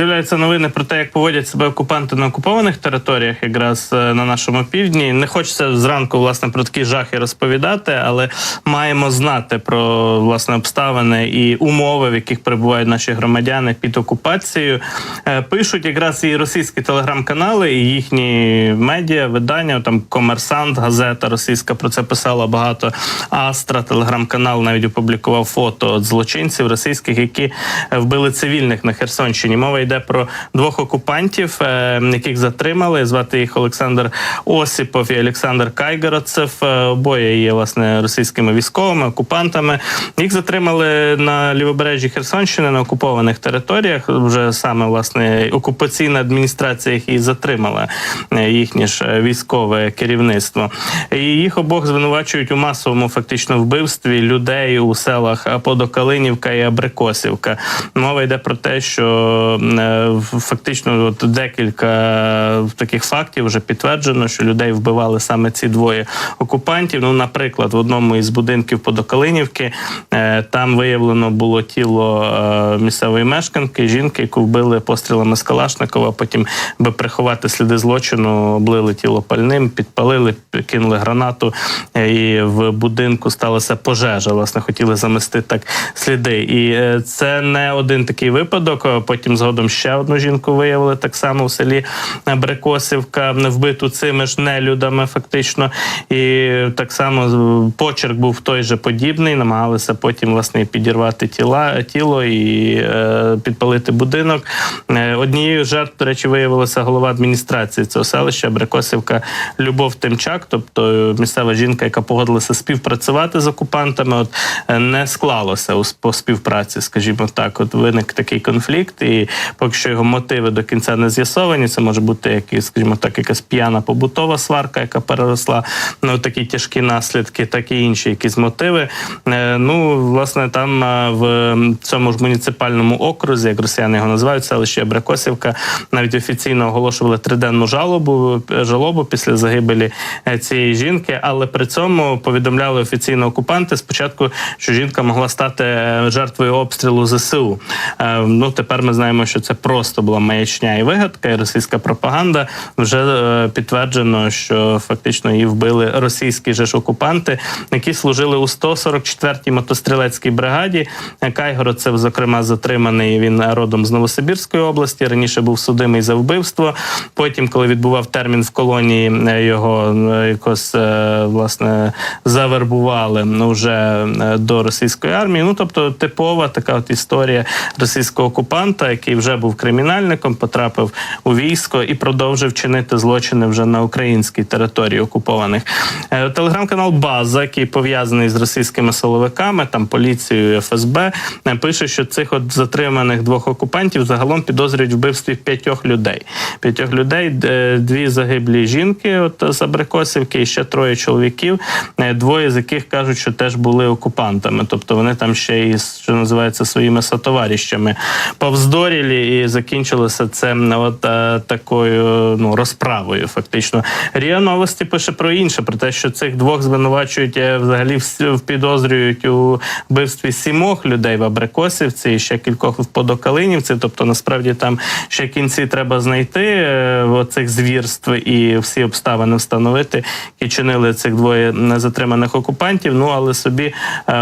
з'являються новини про те, як поводять себе окупанти на окупованих територіях, якраз е, на нашому півдні. Не хочеться зранку власне про такі жахи розповідати, але маємо знати про власне обставини і умови, в яких перебувають наші громадяни під окупацією. Е, Пишуть якраз і російські телеграм-канали, і їхні медіа, видання, там Комерсант, газета російська про це писала багато. Астра, телеграм-канал навіть опублікував фото от злочинців російських, які вбили цивільних на Херсонщині. Мова йде про двох окупантів, е, яких затримали. Звати їх Олександр Осіпов і Олександр Кайгородцев. Е, Обоє є власне російськими військовими окупантами. Їх затримали на лівобережжі Херсонщини на окупованих територіях. Вже саме власне окупаційна адміністрація їх і затримала е, їхнє ж військове керівництво. І їх обох звинувачують у масовому фактично вбивстві людей у селах Подокалинівка і Абрикосівка. Мова йде про те, що фактично от декілька таких фактів вже підтверджено, що людей вбивали саме ці двоє окупантів. Ну, наприклад, в одному із будинків Подокалинівки е, там виявлено було тіло е, місцевої мешканки, жінки, яку вбили пострілами з Калашникова. Потім, аби приховати сліди злочину, облили тіло пальним, підпалили, кинули гранату, е, і в будинку сталася пожежа. Власне, хотіли замести так сліди. І е, це не один такий випадок. Е, Потім згодом ще одну жінку виявили так само в селі Брекосівка, вбиту цими ж нелюдами, фактично. І так само почерк був той же подібний. Намагалися потім власне підірвати тіла тіло і е, підпалити будинок. Е, Однією жертв, до речі, виявилася голова адміністрації цього селища Брекосівка Любов Тимчак, тобто місцева жінка, яка погодилася співпрацювати з окупантами. От е, не склалося у по співпраці, скажімо так. От виник такий конфлікт, і поки що його мотиви до кінця не з'ясовані. Це може бути якийсь, скажімо так, якась п'яна побутова сварка, яка переросла на такі тяжкі наслідки, так і інші якісь мотиви. Е, Ну, власне, там е, в цьому ж муніципальному окрузі, як росіяни його називають, селище Брекосівка, навіть офіційно оголошували триденну жалобу е, жалобу після загибелі цієї жінки, але при цьому повідомляли офіційно окупанти спочатку, що жінка могла стати жертвою обстрілу ЗСУ. Ну тепер ми знаємо, що це просто була маячня і вигадка, і російська пропаганда. Вже е, підтверджено, що фактично її вбили російські ж окупанти, які служили у 144-й мотострілецькій бригаді. Кайгородцев, зокрема, затриманий він родом з Новосибірської області. Раніше був судимий за вбивство. Потім, коли відбував термін в колонії, е, його е, якось власне завербували ну, вже до російської армії. Ну тобто, типова така от історія російського окупанта, який вже був кримінальником, потрапив у військо і продовжив чинити злочини вже на українській території окупованих. Е, Телеграм-канал База, який пов'язаний з російськими силовиками, там поліцією, ФСБ, е, пише, що цих от затриманих двох окупантів загалом підозрюють вбивстві п'ятьох людей. П'ятьох людей, е, дві загиблі жінки, от з Абрикосівки, і ще троє чоловіків, двоє з яких кажуть, що теж були окупантами. Тобто вони там ще і що називається своїми сотоваріщами повздорілі, і закінчилося це от е, такою ну розправою. Фактично, Ріа Новості пише про інше, про те, що цих двох звинувачують е, взагалі підозрюють у вбивстві сімох людей в Абрикосівці і ще кількох в Подокалинівці. Тобто, насправді там ще кінці треба знайти е, оцих звірств і всі обставини встановити, які чинили цих двоє незатриманих окупантів. Ну але собі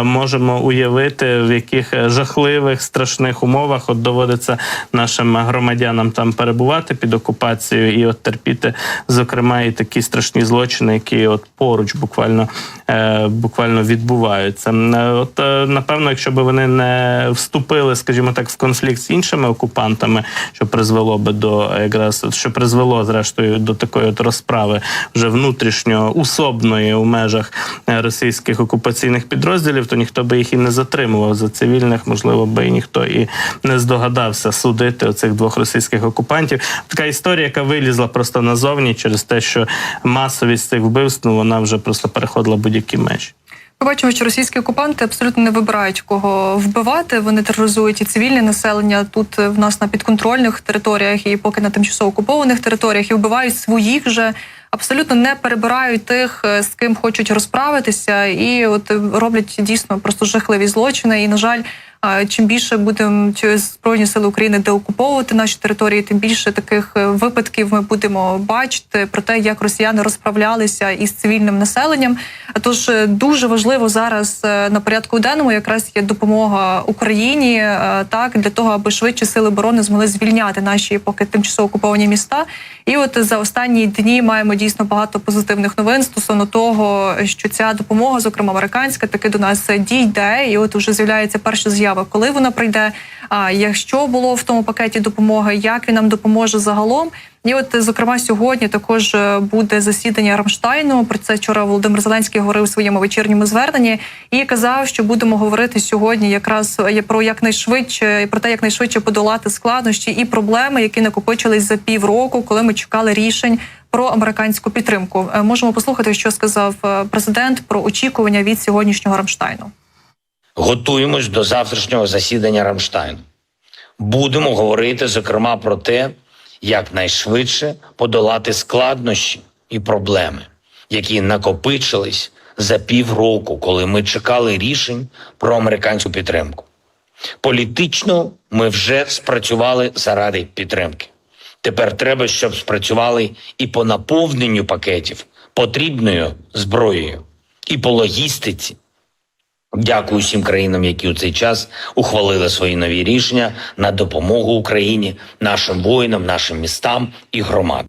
можемо уявити, в яких жахливих страшних умовах от доводиться нашим громадянам там перебувати під окупацією і от терпіти, зокрема, і такі страшні злочини, які от поруч буквально е, буквально відбуваються. Е, От е, напевно, якщо б вони не вступили, скажімо так, в конфлікт з іншими окупантами, що призвело би до якраз що призвело зрештою до такої от розправи вже внутрішньо усобної у межах російських окупаційних підрозділів, то ніхто би їх і не затримував за цивільних, можливо, би і ніхто і не здогадався судити оцих двох російських окупантів. Така історія, яка вилізла просто назовні через те, що масовість цих вбивств ну, вона вже просто переходила будь-які межі. Ми бачимо, що російські окупанти абсолютно не вибирають кого вбивати. Вони тероризують і цивільне населення тут е, в нас на підконтрольних територіях, і поки на тимчасово окупованих територіях, і вбивають своїх же абсолютно не перебирають тих, е, з ким хочуть розправитися, і от е, роблять дійсно просто жахливі злочини. І на жаль. Чим більше будемо збройні сили України деокуповувати наші території, тим більше таких е, випадків ми будемо бачити про те, як росіяни розправлялися із цивільним населенням. Тож дуже важливо зараз на порядку денному якраз є допомога Україні, так для того, аби швидше сили оборони змогли звільняти наші поки тимчасово окуповані міста. І от за останні дні маємо дійсно багато позитивних новин стосовно того, що ця допомога, зокрема американська, таки до нас дійде. І от вже з'являються перші заяви, коли вона прийде. А якщо було в тому пакеті допомоги, як він нам допоможе загалом? І от, зокрема, сьогодні також е, буде засідання Рамштайну. Про це вчора Володимир Зеленський говорив у своєму вечірньому зверненні і казав, що будемо говорити сьогодні якраз е, про якнайшвидше про те, як найшвидше подолати складнощі і проблеми, які накопичились за півроку, коли ми чекали рішень про американську підтримку. Е, Можемо послухати, що сказав е, президент про очікування від сьогоднішнього Рамштайну. Готуємось до завтрашнього засідання Рамштайну. Будемо говорити, зокрема, про те, як найшвидше подолати складнощі і проблеми, які накопичились за півроку, коли ми чекали рішень про американську підтримку. Політично ми вже спрацювали заради підтримки. Тепер треба, щоб спрацювали і по наповненню пакетів потрібною зброєю, і по логістиці. Дякую всім країнам, які у цей час ухвалили свої нові рішення на допомогу Україні, нашим воїнам, нашим містам і громадам.